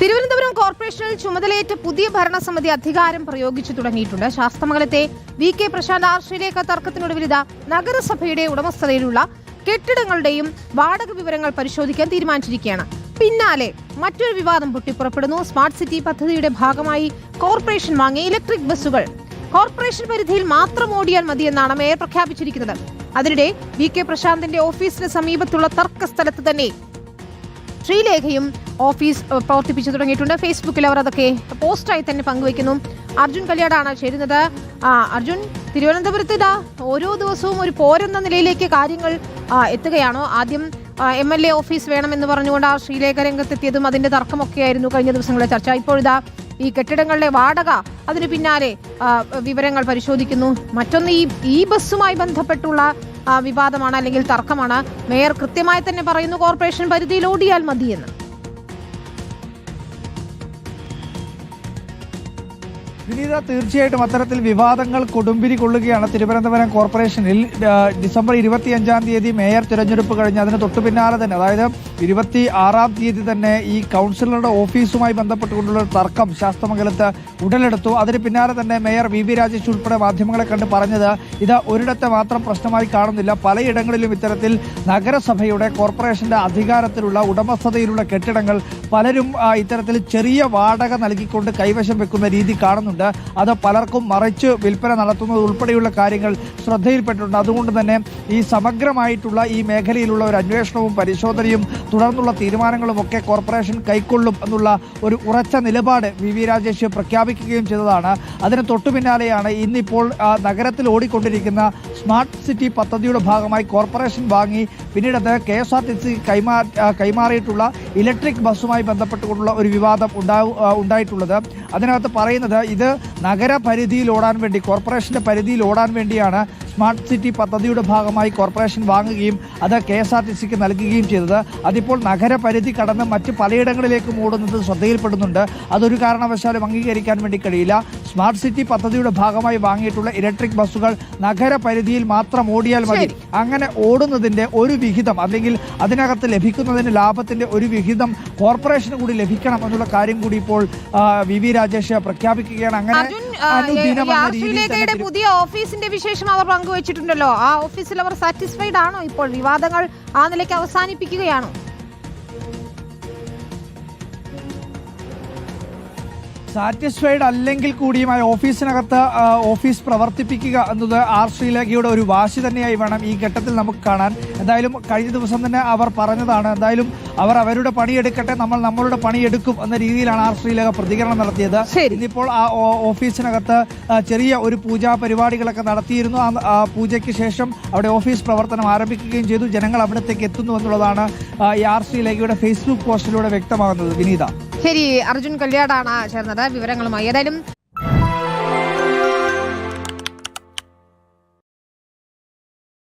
തിരുവനന്തപുരം കോർപ്പറേഷനിൽ ചുമതലയേറ്റ പുതിയ ഭരണസമിതി അധികാരം പ്രയോഗിച്ചു തുടങ്ങിയിട്ടുണ്ട്. ശാസ്തമംഗലത്തെ വി കെ പ്രശാന്ത് ആർഷിയിലേക്ക് തർക്കത്തിനൊടുവിലിത നഗരസഭയുടെ ഉടമസ്ഥതയിലുള്ള കെട്ടിടങ്ങളുടെയും വാടക വിവരങ്ങൾ പരിശോധിക്കാൻ തീരുമാനിച്ചിരിക്കുകയാണ്. പിന്നാലെ മറ്റൊരു വിവാദം പൊട്ടിപ്പുറപ്പെടുന്നു. സ്മാർട്ട് സിറ്റി പദ്ധതിയുടെ ഭാഗമായി കോർപ്പറേഷൻ വാങ്ങിയ ഇലക്ട്രിക് ബസ്സുകൾ. കോർപ്പറേഷൻ പരിധിയിൽ മാത്രം ഓടിയാൽ മതിയെന്നാണ് മേയർ പ്രഖ്യാപിച്ചിരിക്കുന്നത്. അതിനിടെ വി കെ പ്രശാന്തിന്റെ ഓഫീസിന് സമീപത്തുള്ള തർക്ക സ്ഥലത്ത് തന്നെ ശ്രീലേഖയും ഓഫീസ് പ്രവർത്തിപ്പിച്ചു തുടങ്ങിയിട്ടുണ്ട്. ഫേസ്ബുക്കിൽ അവർ അതൊക്കെ പോസ്റ്റായി തന്നെ പങ്കുവയ്ക്കുന്നു. അർജുൻ കല്യാടാണ് ചേരുന്നത്. അർജുൻ തിരുവനന്തപുരത്ത് ഓരോ ദിവസവും ഒരു പോരെന്ന നിലയിലേക്ക് കാര്യങ്ങൾ എത്തുകയാണോ? ആദ്യം എം എൽ എ ഓഫീസ് വേണമെന്ന് പറഞ്ഞുകൊണ്ട് ആ ശ്രീലേഖ രംഗത്തെത്തിയതും അതിന്റെ തർക്കമൊക്കെയായിരുന്നു കഴിഞ്ഞ ദിവസങ്ങളിലെ ചർച്ച. ഇപ്പോഴിതാ ഈ കെട്ടിടങ്ങളുടെ വാടക അതിന് പിന്നാലെ വിവരങ്ങൾ പരിശോധിക്കുന്നു. മറ്റൊന്ന് ഈ ഈ ബസ്സുമായി ബന്ധപ്പെട്ടുള്ള വിവാദമാണ് അല്ലെങ്കിൽ തർക്കമാണ്. മേയർ കൃത്യമായി തന്നെ പറയുന്നു കോർപ്പറേഷൻ പരിധിയിൽ ഓടിയാൽ മതിയെന്ന്. വിനീത തീർച്ചയായിട്ടും അത്തരത്തിൽ വിവാദങ്ങൾ കൊടുമ്പിരി കൊള്ളുകയാണ്. തിരുവനന്തപുരം കോർപ്പറേഷനിൽ ഡിസംബർ ഇരുപത്തിയഞ്ചാം തീയതി മേയർ തിരഞ്ഞെടുപ്പ് കഴിഞ്ഞ് അതിന് തൊട്ടു പിന്നാലെ തന്നെ അതായത് ഇരുപത്തി ആറാം തീയതി തന്നെ ഈ കൗൺസിലറുടെ ഓഫീസുമായി ബന്ധപ്പെട്ടുകൊണ്ടുള്ള തർക്കം ശാസ്തമംഗലത്ത് ഉടലെടുത്തു. അതിന് പിന്നാലെ തന്നെ മേയർ വി. വി. രാജേഷ് ഉൾപ്പെടെ മാധ്യമങ്ങളെ കണ്ട് പറഞ്ഞത് ഇത് ഒരിടത്തെ മാത്രം പ്രശ്നമായി കാണുന്നില്ല. പലയിടങ്ങളിലും ഇത്തരത്തിൽ നഗരസഭയുടെ കോർപ്പറേഷന്റെ അധികാരത്തിലുള്ള ഉടമസ്ഥതയിലുള്ള കെട്ടിടങ്ങൾ പലരും ഇത്തരത്തിൽ ചെറിയ വാടക നൽകിക്കൊണ്ട് കൈവശം വെക്കുന്ന രീതി കാണുന്നുണ്ട്. അത് പലർക്കും മറിച്ച് വിൽപ്പന നടത്തുന്നത് ഉൾപ്പെടെയുള്ള കാര്യങ്ങൾ ശ്രദ്ധയിൽപ്പെട്ടിട്ടുണ്ട്. അതുകൊണ്ട് തന്നെ ഈ സമഗ്രമായിട്ടുള്ള ഈ മേഖലയിലുള്ള ഒരു അന്വേഷണവും പരിശോധനയും തുടർന്നുള്ള തീരുമാനങ്ങളും ഒക്കെ കോർപ്പറേഷൻ കൈക്കൊള്ളും എന്നുള്ള ഒരു ഉറച്ച നിലപാട് വി വി രാജേഷ് പ്രഖ്യാപിക്കുകയും ചെയ്തതാണ്. അതിന് തൊട്ടു പിന്നാലെയാണ് ഇന്നിപ്പോൾ നഗരത്തിൽ ഓടിക്കൊണ്ടിരിക്കുന്ന സ്മാർട്ട് സിറ്റി പദ്ധതിയുടെ ഭാഗമായി കോർപ്പറേഷൻ വാങ്ങി. പിന്നീട് അത് K S R T C കൈമാ കൈമാറിയിട്ടുള്ള ഇലക്ട്രിക് ബസ്സുമായി ബന്ധപ്പെട്ടുകൊണ്ടുള്ള ഒരു വിവാദം ഉണ്ടാവു ഉണ്ടായിട്ടുള്ളത്. അതിനകത്ത് പറയുന്നത് ഇത് നഗരപരിധിയിൽ ഓടാൻ വേണ്ടി കോർപ്പറേഷന്റെ പരിധിയിൽ ഓടാൻ വേണ്ടിയാണ് സ്മാർട്ട് സിറ്റി പദ്ധതിയുടെ ഭാഗമായി കോർപ്പറേഷൻ വാങ്ങുകയും അത് കെ എസ് ആർ ടി സിക്ക് നൽകുകയും ചെയ്തത്. അതിപ്പോൾ നഗരപരിധി കടന്ന് മറ്റ് പലയിടങ്ങളിലേക്കും ഓടുന്നത് ശ്രദ്ധയിൽപ്പെടുന്നുണ്ട്. അതൊരു കാരണവശാലും അംഗീകരിക്കാൻ വേണ്ടി കഴിയില്ല. സ്മാർട്ട് സിറ്റി പദ്ധതിയുടെ ഭാഗമായി വാങ്ങിയിട്ടുള്ള ഇലക്ട്രിക് ബസ്സുകൾ നഗരപരിധിയിൽ മാത്രം ഓടിയാൽ മതി. അങ്ങനെ ഓടുന്നതിന്റെ ഒരു വിഹിതം അല്ലെങ്കിൽ അതിനകത്ത് ലഭിക്കുന്നതിന് ലാഭത്തിന്റെ ഒരു വിഹിതം കോർപ്പറേഷന് കൂടി ലഭിക്കണം എന്നുള്ള കാര്യം കൂടി ഇപ്പോൾ വി വി രാജേഷ് പ്രഖ്യാപിക്കുകയാണ്. അങ്ങനെ പുതിയ ഓഫീസിന്റെ വിശേഷം അവർ പങ്കുവച്ചിട്ടുണ്ടല്ലോ. ആ ഓഫീസിൽ അവർ സാറ്റിസ്ഫൈഡ് ആണോ ഇപ്പോൾ? വിവാദങ്ങൾ ആ നിലയ്ക്ക് അവസാനിപ്പിക്കുകയാണോ? സാറ്റിസ്ഫൈഡ് അല്ലെങ്കിൽ കൂടിയും ആ ഓഫീസിനകത്ത് ഓഫീസ് പ്രവർത്തിപ്പിക്കുക എന്നത് ആർ ശ്രീലേഖയുടെ ഒരു വാശി തന്നെയായി വേണം ഈ ഘട്ടത്തിൽ നമുക്ക് കാണാൻ. എന്തായാലും കഴിഞ്ഞ ദിവസം തന്നെ അവർ പറഞ്ഞതാണ് എന്തായാലും അവർ അവരുടെ പണിയെടുക്കട്ടെ നമ്മൾ നമ്മളുടെ പണിയെടുക്കും എന്ന രീതിയിലാണ് ആർ ശ്രീലേഖ പ്രതികരണം നടത്തിയത്. ഇന്നിപ്പോൾ ആ ഓഫീസിനകത്ത് ചെറിയ ഒരു പൂജാ പരിപാടികളൊക്കെ നടത്തിയിരുന്നു. ആ പൂജയ്ക്ക് ശേഷം അവിടെ ഓഫീസ് പ്രവർത്തനം ആരംഭിക്കുകയും ചെയ്തു. ജനങ്ങൾ അവിടത്തേക്ക് എത്തുന്നു എന്നുള്ളതാണ് ഈ ആർ ശ്രീലേഖയുടെ ഫേസ്ബുക്ക് പോസ്റ്റിലൂടെ വ്യക്തമാകുന്നത്. വിനീത. ശരി അർജുൻ കല്യാടാണ് ചേർന്നത്. വിവരങ്ങളുമായി. ഏതായാലും